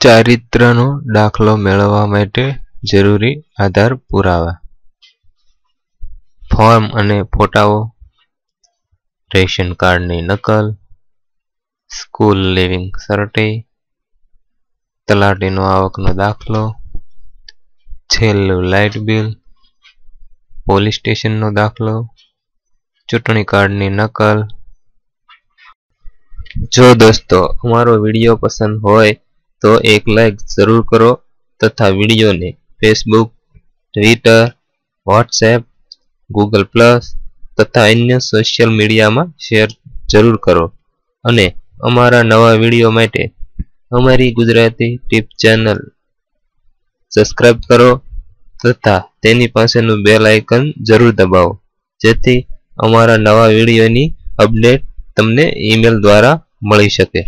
ચારિત્રનો દાખલો મેળવવા માટે જરૂરી આધાર પુરાવા. ફોર્મ અને ફોટાઓ, રેશન કાર્ડની નકલ, સ્કૂલ લિવિંગ સર્ટી તલાટીનો આવકનો દાખલો, છેલ્લું લાઇટ બિલ, પોલીસ સ્ટેશનનો દાખલો, ચૂંટણી કાર્ડની નકલ. જો દોસ્તો, અમારો વીડિયો પસંદ હોય તો એક લાઈક જરૂર કરો તથા વિડીયોને Facebook Twitter WhatsApp Google plus તથા અન્ય સોશિયલ મીડિયામાં શેર જરૂર કરો. અને અમારા નવા વીડિયો માટે અમારી ગુજરાતી ટીપ ચેનલ સબસ્ક્રાઇબ કરો તથા તેની પાસેનું બેલ આઇકન જરૂર દબાવો. જેથી અમારા નવા વિડીયોની અપડેટ તમને ઈમેલ દ્વારા મળી શકે.